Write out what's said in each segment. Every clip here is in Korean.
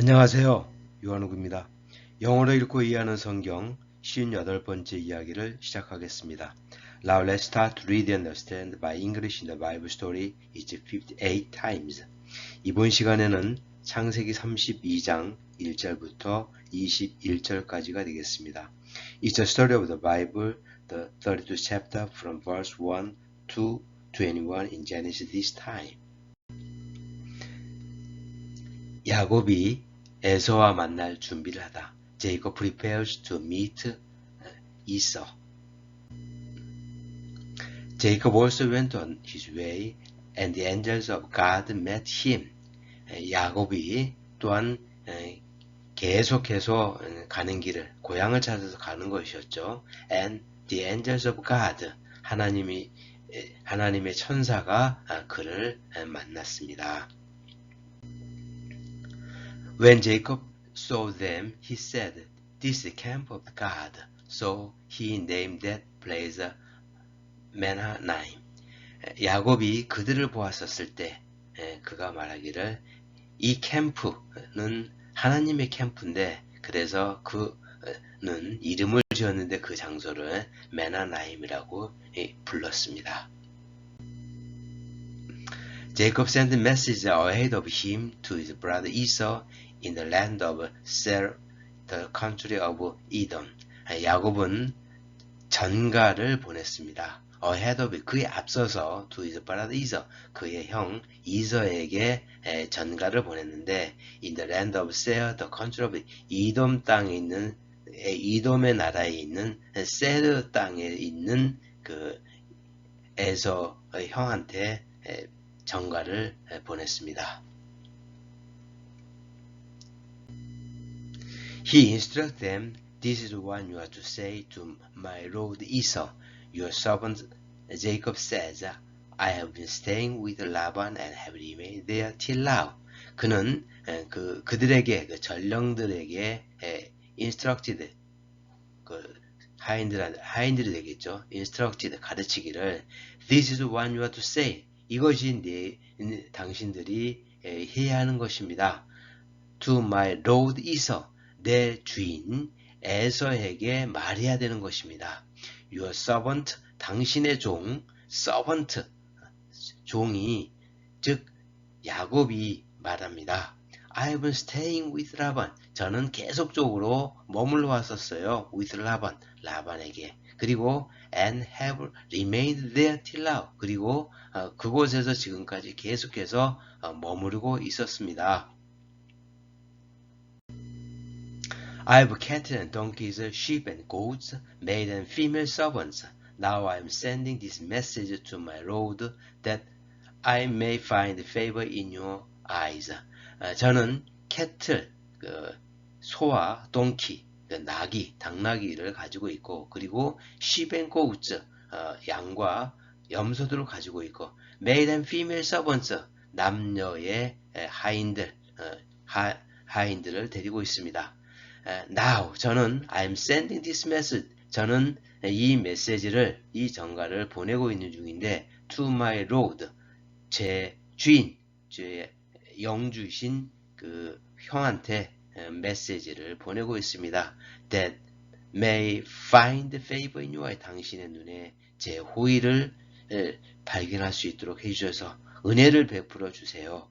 안녕하세요. 요한욱입니다. 영어로 읽고 이해하는 성경 58번째 이야기를 시작하겠습니다. Now let's start to read and understand my English in the Bible story is 58 times. 이번 시간에는 창세기 32장 1절부터 21절까지가 되겠습니다. It's the story of the Bible, the 32 chapter from verse 1 to 21 in Genesis this time. 야곱이 에서와 만날 준비를 하다. Jacob prepares to meet Esau. Jacob also went on his way, and the angels of God met him. 야곱이 또한 계속해서 가는 길을 고향을 찾아서 가는 것이었죠. And the angels of God 하나님이 하나님의 천사가 그를 만났습니다. When Jacob saw them, he said, This is the camp of God. So he named that place Menahanaim. 야곱이 그들을 보았었을 때 그가 말하기를 이 캠프는 하나님의 캠프인데 그래서 그는 이름을 지었는데 그 장소를 메나나임이라고 불렀습니다. Jacob sent a message ahead of him to his brother Esau in the land of Seir, the country of Edom. 야곱은 전가를 보냈습니다. ahead of 그에 앞서서 to his brother Esau 그의 형 이서에게 전가를 보냈는데 in the land of Seir, the country of 이돔 땅에 있는 이돔의 나라에 있는 세르 땅에 있는 그 에서의 형한테 전가를 보냈습니다. He instructed them, This is what you are to say to my lord Esau. Your servant Jacob says, I have been staying with Laban and have remained there till now. 그는 그 그들에게 그 전령들에게 instructed 그 하인들 하인들이 되겠죠. instructed 가르치기를 This is what you are to say. 이것이 네 당신들이 해야 하는 것입니다. To my lord Esau. 내 주인 에서에게 말해야 되는 것입니다. Your servant, 당신의 종, servant, 종이, 즉 야곱이 말합니다. I've been staying with Laban. 저는 계속적으로 머물러 왔었어요. with Laban, 라반에게. 그리고 and have remained there till now. 그리고 어, 그곳에서 지금까지 계속해서 어, 머무르고 있었습니다. I have cattle and donkeys, sheep and goats, male and female servants. Now I am sending this message to my Lord that I may find favor in your eyes. 저는 캐틀, 그 소와 동키, 그 나귀, 당나귀를 가지고 있고 그리고 goats, 어, 양과 염소들을 가지고 있고 male and female servants, 남녀의 하인들, 어, 하, 하인들을 데리고 있습니다. Now 저는 I'm sending this message 저는 이 메시지를 이 전가를 보내고 있는 중인데 to my lord 제 주인 제 영주신 그 형한테 메시지를 보내고 있습니다. that may find favor in your 당신의 눈에 제 호의를 발견할 수 있도록 해주셔서 은혜를 베풀어 주세요.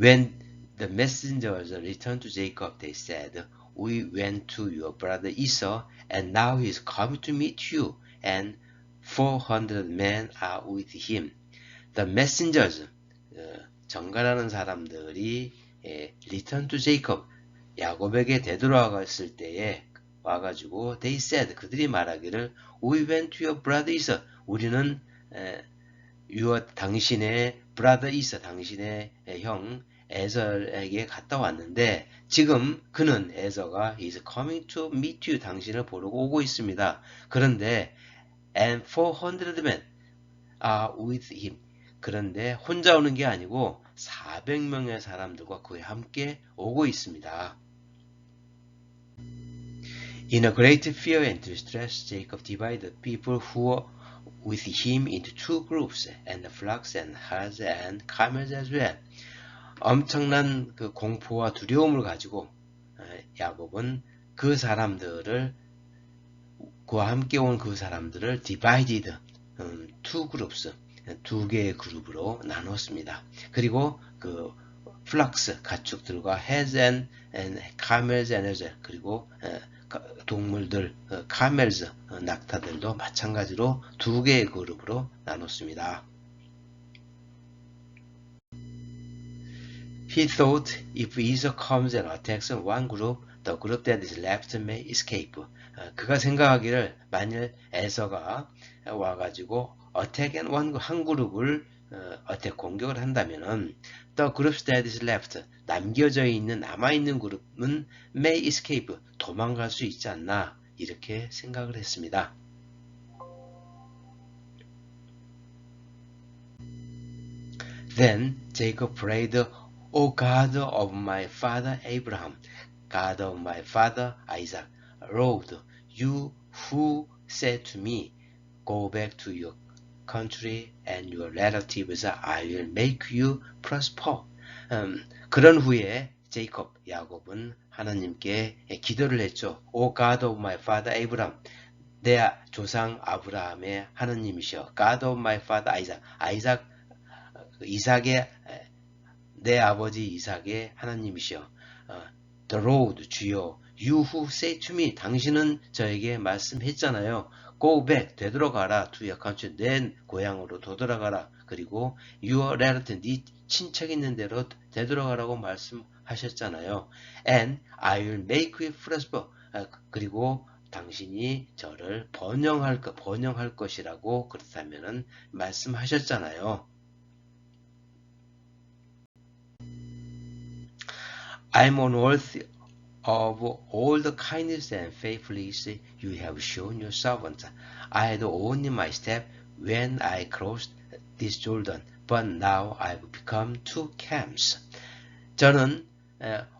When the messengers returned to Jacob, they said, We went to your brother Esau, and now he is coming to meet you, and 400 men are with him. The messengers, 정갈하는 사람들이 return to Jacob, 야곱에게 되돌아갔을 때에 와가지고 they said, 그들이 말하기를 We went to your brother Esau. 우리는 your 당신의 brother Esau, 당신의 형 에서에게 갔다 왔는데 지금 그는 에서가 is coming to meet you 당신을 보러 오고 있습니다. 그런데 and 400 men are with him. 그런데 혼자 오는 게 아니고 400명의 사람들과 그와 함께 오고 있습니다. In a great fear and distress, Jacob divided the people who with him into two groups, and flocks and herds and camels as well. 엄청난 그 공포와 두려움을 가지고 야곱은 그 사람들을 그와 함께 온 그 사람들을 divided 음, two groups 두 개의 그룹으로 나눴습니다. 그리고 그 플락스 가축들과 heads and, and camels and 그리고 동물들 카멜즈 낙타들도 마찬가지로 두 개의 그룹으로 나눴습니다. He thought if Esau comes and attacks one group, the group that is left may escape. 그가 생각하기를 만일 에서가 와가지고 attack and one 한 그룹을 어택 공격을 한다면은 the groups that is left 남겨져 있는 남아 있는 그룹은 may escape 도망갈 수 있지 않나 이렇게 생각을 했습니다. Then Jacob prayed, O God of my father Abraham, God of my father Isaac, Lord, you who said to me, Go back to your country and your relatives, I will make you prosper. 음, 그런 후에 제이콥, 야곱은 하나님께 기도를 했죠. O God of my father Abraham, 내 조상 아브라함의 하나님이시여. God of my father Isaac, 아이삭, 이삭의 내 아버지 이삭의 하나님이시여. The Lord 주여. You who say to me, 당신은 저에게 말씀했잖아요. Go back, 되돌아가라. To your country, 내 고향으로 되돌아가라. 그리고 your relative, 네 친척 있는 대로 되돌아가라고 말씀하셨잖아요. And I will make you prosper. 그리고 당신이 저를 번영할 것, 번영할 것이라고 그렇다면은 말씀하셨잖아요. I'm unworthy of all the kindness and faithfulness you have shown your servant. I had only my step when I crossed this Jordan, but now I've become two camps. 저는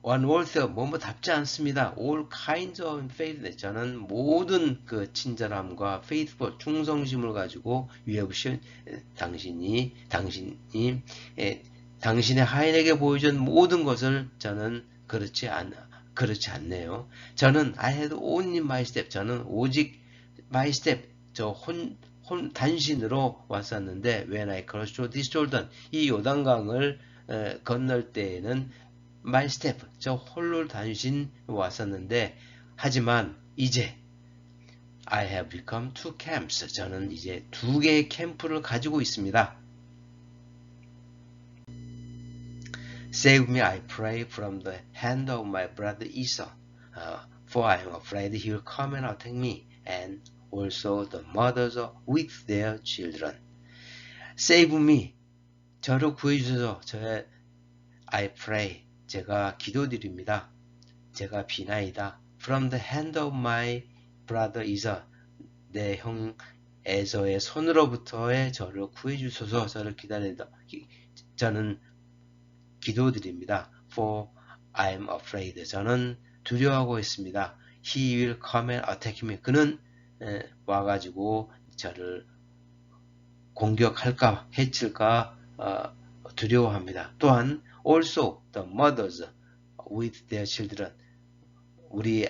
unworthy 뭐뭐답지 않습니다. all kinds of faithfulness. 저는 모든 그 친절함과 faithful 충성심을 가지고 you have shown 당신이 당신이 에, 당신의 하인에게 보여준 모든 것을 저는 그렇지 않 그렇지 않네요. 저는 I had only my step. 저는 오직 my step. 저 혼, 혼 단신으로 왔었는데 when I crossed this Jordan 이 요단강을 에, 건널 때에는 my step. 저 홀로 단신 왔었는데 하지만 이제 I have become two camps. 저는 이제 두 개의 캠프를 가지고 있습니다. Save me, I pray, from the hand of my brother Esau, uh, for I am afraid he will come and attack me, and also the mothers with their children. Save me, 저를 구해주소서. 저의 I pray, 제가 기도드립니다. 제가 비나이다. From the hand of my brother Esau, 내 형 에서의 손으로부터의 저를 구해주소서. 저를 기다린다. 저는 기도드립니다. For I am afraid. 저는 두려워하고 있습니다. He will come and attack me. 그는 에, 와가지고 저를 공격할까, 해칠까 어, 두려워합니다. 또한 also the mothers with their children. 우리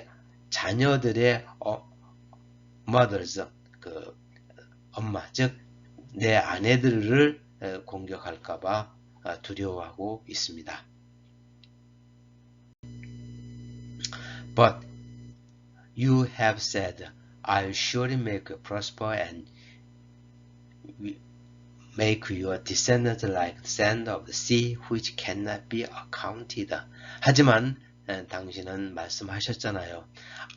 자녀들의 어, mothers, 그 엄마, 즉 내 아내들을 공격할까봐 두려워하고 있습니다. But you have said, I'll surely make you prosper and make your descendants like the sand of the sea, which cannot be accounted. 하지만 당신은 말씀하셨잖아요.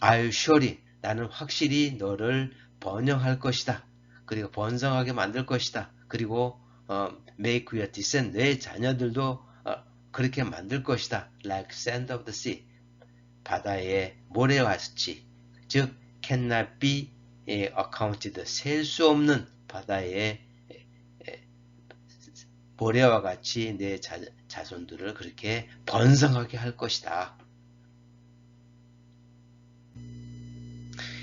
I'll surely, 나는 확실히 너를 번영할 것이다. 그리고 번성하게 만들 것이다. 그리고 어, make your descend 내 자녀들도 어, 그렇게 만들 것이다. Like sand of the sea 바다의 모래와 같이 즉 cannot be accounted 셀 수 없는 바다의 모래와 같이 내 자, 자손들을 그렇게 번성하게 할 것이다.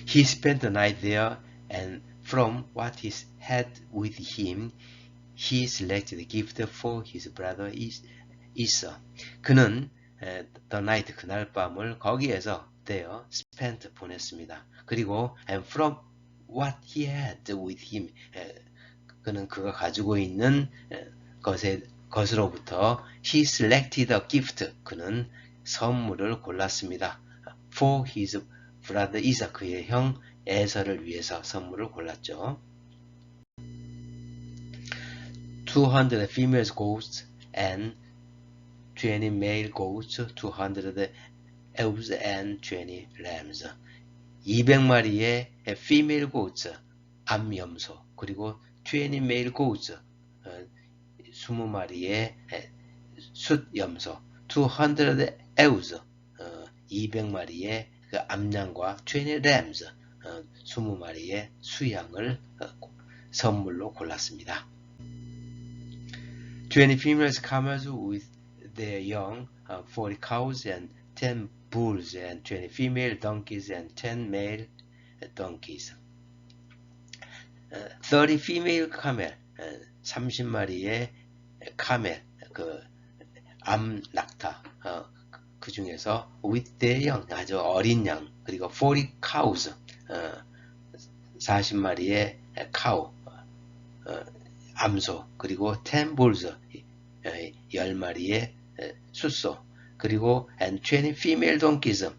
He spent the night there and from what he had with him, he selected a gift for his brother Esau. 그는 에, the night 그날 밤을 거기에서 there spent 보냈습니다. 그리고 and from what he had with him 에, 그는 그가 가지고 있는 에, 것에 것으로부터 he selected a gift 그는 선물을 골랐습니다. for his brother Esau 그의 형 에서를 위해서 선물을 골랐죠. 200 female goats and 20 male goats, 200 ewes and 20 lambs. 200마리의 female goats, 암염소, 그리고 20 male goats, 20마리의 숫염소, 200 ewes, 200마리의 그 암양과 20 lambs, 20마리의 수양을 선물로 골랐습니다. 20 female camels with their young, uh, 40 cows and 10 bulls and 20 female donkeys and 10 male donkeys. Uh, 30 female camel, uh, 30마리의 카멜, 그 암낙타, 어, 그 중에서 with their young, 아주 어린 양, 그리고 40 cows, 어, 40마리의 카우, 어, 암소, 그리고 10 bulls, 10마리의 숫소, 그리고 and 20 female donkeys,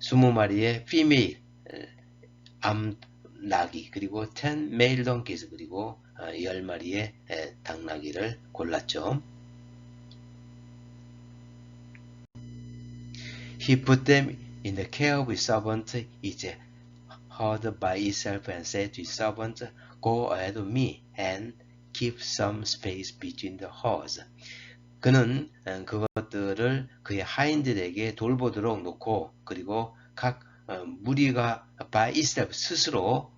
20마리의 female 암나귀, 그리고 10 male donkeys, 그리고 10마리의 당나귀를 골랐죠. He put them in the care of his servant 이제 heard by itself and said to his servant, Go ahead of me and keep some space between the herds. 그는 그것들을 그의 하인들에게 돌보도록 놓고 그리고 각 무리가 by itself 스스로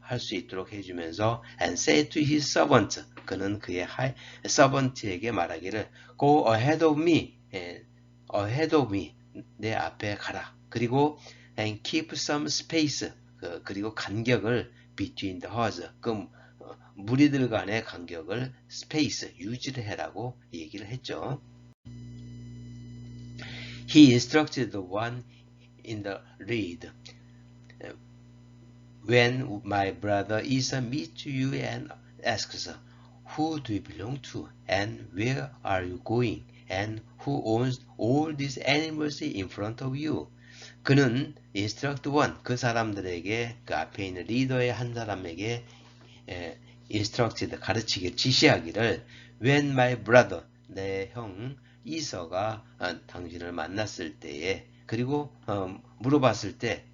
할 수 있도록 해주면서 and say to his servant 그는 그의 하이, servant에게 말하기를 go ahead of me ahead of me 내 앞에 가라 그리고 and keep some space 그, 그리고 간격을 between the herds 그 무리들 간의 간격을 스페이스 유지를 해라고 얘기를 했죠. He instructed the one in the reed. When my brother Esau meets you and asks, Who do you belong to? And where are you going? And who owns all these animals in front of you? 그는 instruct one, 그 사람들에게, 그 앞에 있는 리더의 한 사람에게 에, instructed, 가르치기, 지시하기를 when my brother, 내 형 이서가 어, 당신을 만났을 때에 그리고 어, 물어봤을 때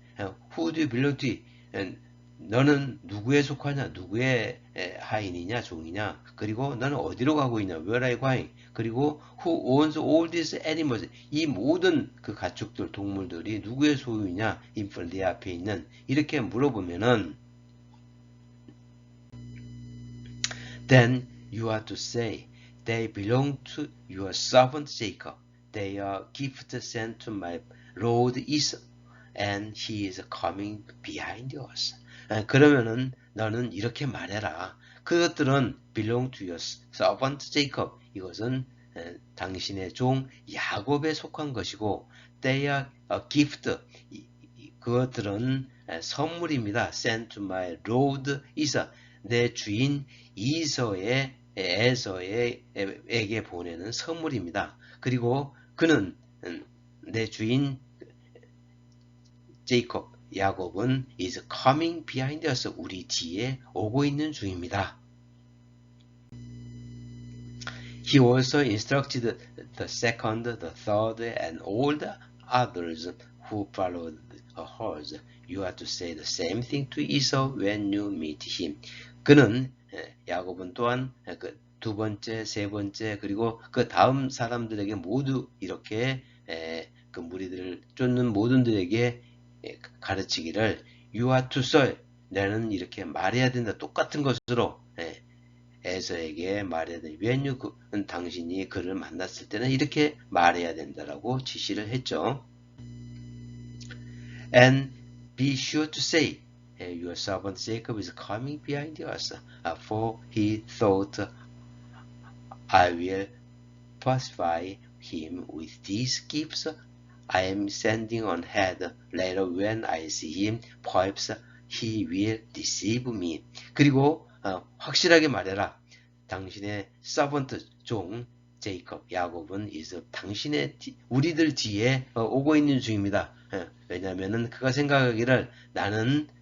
who do you belong to? 너는 누구에 속하냐? 누구의 하인이냐? 종이냐? 그리고 너는 어디로 가고 있냐? Where are you going? 그리고 who owns all these animals? 이 모든 그 가축들, 동물들이 누구의 소유냐? 인플 내 앞에 있는 이렇게 물어보면은 then you are to say, they belong to your servant Jacob. They are gifts sent to my Lord Esau, and he is coming behind us. 그러면은 너는 이렇게 말해라. 그것들은 belong to your servant Jacob. 이것은 당신의 종 야곱에 속한 것이고, they are a gift. 그것들은 선물입니다. sent to my Lord Esau. 내 주인 이서의 에서에게 보내는 선물입니다. 그리고 그는 내 주인 제이콥 야곱은 is coming behind us 우리 뒤에 오고 있는 중입니다. He also instructed the second, the third, and all the others who followed a horse. You are to say the same thing to Esau when you meet him. 그는 야곱은 또한 그 두 번째, 세 번째 그리고 그 다음 사람들에게 모두 이렇게 그 무리들을 쫓는 모든 들에게 가르치기를 You are to say 나는 이렇게 말해야 된다. 똑같은 것으로 에서에게 말해야 된다. You 그, 당신이 그를 만났을 때는 이렇게 말해야 된다라고 지시를 했죠. And be sure to say your servant Jacob is coming behind us, uh, for he thought I will pacify him with these gifts. I am sending on ahead. Later when I see him, perhaps he will deceive me. 그리고 어, 확실하게 말해라. 당신의 서번트 종 제이컵 야곱은 이제 당신의 뒤- 우리들 뒤에 어, 오고 있는 중입니다. 예, 왜냐하면은 그가 생각하기를 나는 에,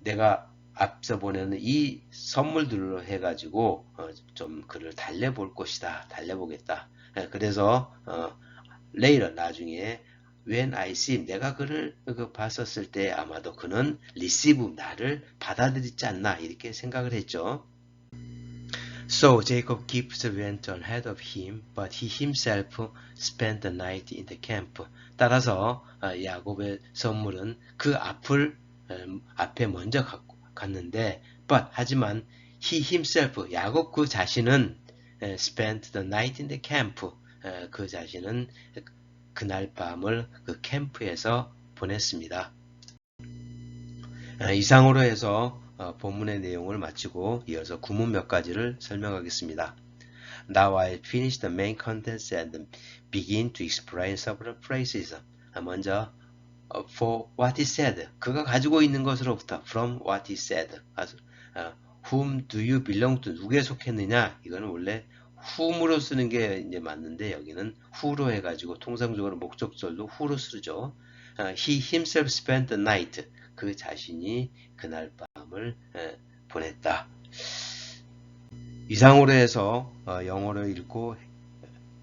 내가 앞서 보내는 이 선물들로 해가지고 어, 좀 그를 달래볼 것이다. 달래보겠다. 예, 그래서 어, 레이러 나중에 when I see 내가 그를 그 봤었을 때 아마도 그는 receive 나를 받아들이지 않나 이렇게 생각을 했죠. So Jacob gives went ahead of him, but he himself spent the night in the camp. 따라서 어, 야곱의 선물은 그 앞을 음, 앞에 먼저 갔, 갔는데, but 하지만 he himself 야곱 그 자신은 에, spent the night in the camp. 에, 그 자신은 그날 밤을 그 캠프에서 보냈습니다. 아, 이상으로 해서 어, 본문의 내용을 마치고 이어서 구문 몇 가지를 설명하겠습니다. Now I finish the main contents and begin to explain several phrases. 아, 먼저 어, for what he said 그가 가지고 있는 것으로부터 from what he said 어, whom do you belong to 누구에 속했느냐 이거는 원래 whom으로 쓰는 게 이제 맞는데 여기는 who로 해가지고 통상적으로 목적절도 who로 쓰죠. 어, he himself spent the night 그 자신이 그날 밤을 에, 보냈다. 이상으로 해서 어, 영어로 읽고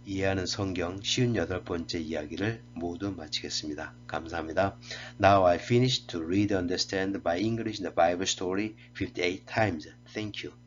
이해하는 성경 58번째 이야기를 모두 마치겠습니다. 감사합니다. Now I finished to read and understand by English the Bible story 58 times. Thank you.